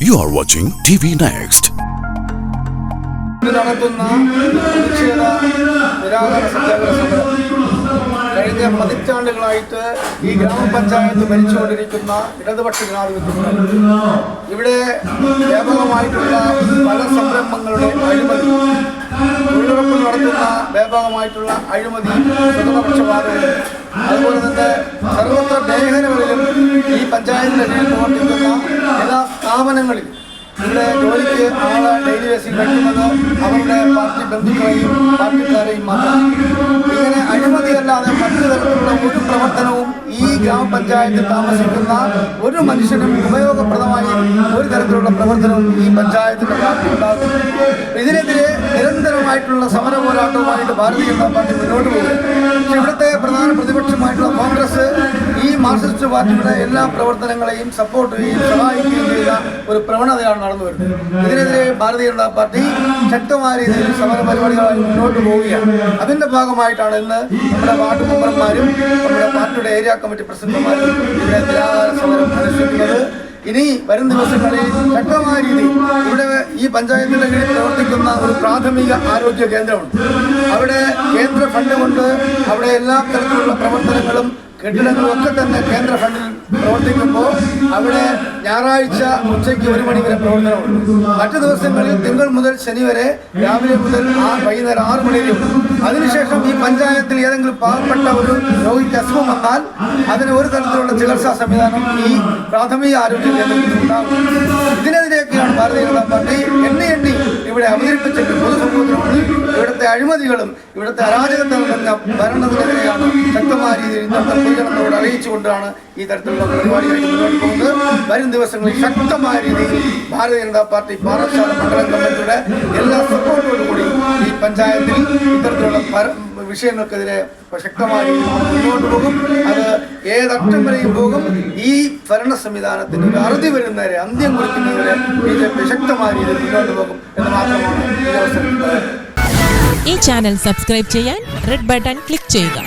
You are watching TV Next. Next കഴിഞ്ഞ പതിറ്റാണ്ടുകളായിട്ട് ഈ ഗ്രാമപഞ്ചായത്ത് ഭരിച്ചുകൊണ്ടിരിക്കുന്ന ഇടതുപക്ഷ ജനാധിപത്യം ഇവിടെ വ്യാപകമായിട്ടുള്ള പല സംരംഭങ്ങളുടെ അഴിമതി തൊഴിലുറപ്പ് നടത്തുന്ന വ്യാപകമായിട്ടുള്ള അഴിമതി സ്വതന്ത്രപക്ഷപാതവും അതുപോലെ തന്നെ സർവത്ര മേഖലകളിലും ഈ പഞ്ചായത്തിന്റെ കീഴിൽ പ്രവർത്തിക്കുന്ന എല്ലാ സ്ഥാപനങ്ങളിലും ഇവിടെ ജോലിക്ക് ആളെ ഡെയിലി ബേസിൽ വയ്ക്കുന്നത് അവരുടെ പാർട്ടി ബന്ധുക്കളെയും പാർട്ടിക്കാരെയും മാത്രം. ഇങ്ങനെ അഴിമതിയല്ലാതെ മറ്റു തരത്തിലുള്ള ഒരു പ്രവർത്തനവും ഈ ഗ്രാമപഞ്ചായത്തിൽ താമസിക്കുന്ന ഒരു മനുഷ്യനും ഉപയോഗപ്രദമായി ഒരു തരത്തിലുള്ള പ്രവർത്തനവും ഈ പഞ്ചായത്തിന്റെ ഭാഗത്ത് ഉണ്ടാകും ഇതിനെതിരെ നിരന്തരമായിട്ടുള്ള സമര പോരാട്ടവുമായിട്ട് ഭാരതീയ ജനതാ പാർട്ടി മുന്നോട്ട് പോകും ഇവിടുത്തെ പ്രധാന പാർട്ടിയുടെ എല്ലാ പ്രവർത്തനങ്ങളെയും സപ്പോർട്ട് ചെയ്യുകയും സഹായിക്കുകയും ചെയ്ത ഒരു പ്രവണതയാണ് നടന്നു വരുന്നത്. ഇതിനെതിരെ ഭാരതീയ ജനതാ പാർട്ടി ശക്തമായ രീതിയിൽ സമര പരിപാടികളായി മുന്നോട്ട് പോവുകയാണ്. അതിന്റെ ഭാഗമായിട്ടാണ് ഇന്ന് നമ്മുടെ വാർഡ് മെമ്പർമാരും നമ്മുടെ പാർട്ടിയുടെ ഏരിയ കമ്മിറ്റി പ്രസിഡന്റുമാരും സമരം ഇനി വരും ദിവസങ്ങളിൽ ശക്തമായ രീതിയിൽ ഇവിടെ ഈ പഞ്ചായത്തിന്റെ കീഴിൽ പ്രവർത്തിക്കുന്ന ഒരു പ്രാഥമിക ആരോഗ്യ കേന്ദ്രമുണ്ട്. അവിടെ കേന്ദ്ര ഫണ്ട് കൊണ്ട് അവിടെ എല്ലാ തരത്തിലുള്ള പ്രവർത്തനങ്ങളും കെട്ടിടങ്ങളും ഒക്കെ തന്നെ കേന്ദ്ര ഫണ്ടിൽ പ്രവർത്തിക്കുമ്പോൾ അവിടെ ഞായറാഴ്ച ഉച്ചയ്ക്ക് ഒരു മണി വരെ പ്രവർത്തനമുണ്ട്. മറ്റു ദിവസങ്ങളിൽ തിങ്കൾ മുതൽ ശനി വരെ രാവിലെ മുതൽ വൈകുന്നേരം ആറ് മണി അതിനുശേഷം ഈ പഞ്ചായത്തിൽ ഏതെങ്കിലും പാവപ്പെട്ട ഒരു രോഗിക്ക് അസുഖം വന്നാൽ അതിന് ഒരു തരത്തിലുള്ള ചികിത്സാ സംവിധാനം ഈ പ്രാഥമിക ആരോഗ്യ കേന്ദ്രത്തിൽ ഇതിനെതിരെയൊക്കെയാണ് ഭാരതീയ ജനതാ പാർട്ടി എണ്ണി എണ്ണി ഇവിടെ അവതരിപ്പിച്ചിട്ട് പൊതുസമൂഹത്തിനോട് ഇവിടുത്തെ അഴിമതികളും ഇവിടുത്തെ അരാജകത്വങ്ങളും ഭരണത്തിനെതിരെയാണ് അറിയിച്ചുകൊണ്ടാണ് ഈ തരത്തിലുള്ള മുന്നോട്ട് പോകുന്നത് വരും ദിവസങ്ങളിൽ ശക്തമായ രീതിയിൽ ഭാരതീയ ജനതാ പാർട്ടി പാറശാല മണ്ഡലം കമ്മിറ്റിയുടെ എല്ലാ സപ്പോർട്ടോടും കൂടി ഈ പഞ്ചായത്തിൽ ഇത്തരത്തിലുള്ള വിഷയങ്ങൾക്കെതിരെ ശക്തമായി മുന്നോട്ട് പോകും. അത് ഏതറ്റം വരെയും പോകും. ഈ ഭരണ സംവിധാനത്തിന് ഒരു അറുതി വരുന്നവരെ അന്ത്യം കുറിക്കുന്നവരെ ബി ജെ പി ശക്തമായ രീതിയിൽ മുന്നോട്ട് പോകും എന്ന് മാത്രമാണ് ഈ ചാനൽ സബ്സ്ക്രൈബ് ചെയ്യാൻ റെഡ് ബട്ടൺ ക്ലിക്ക് ചെയ്യുക.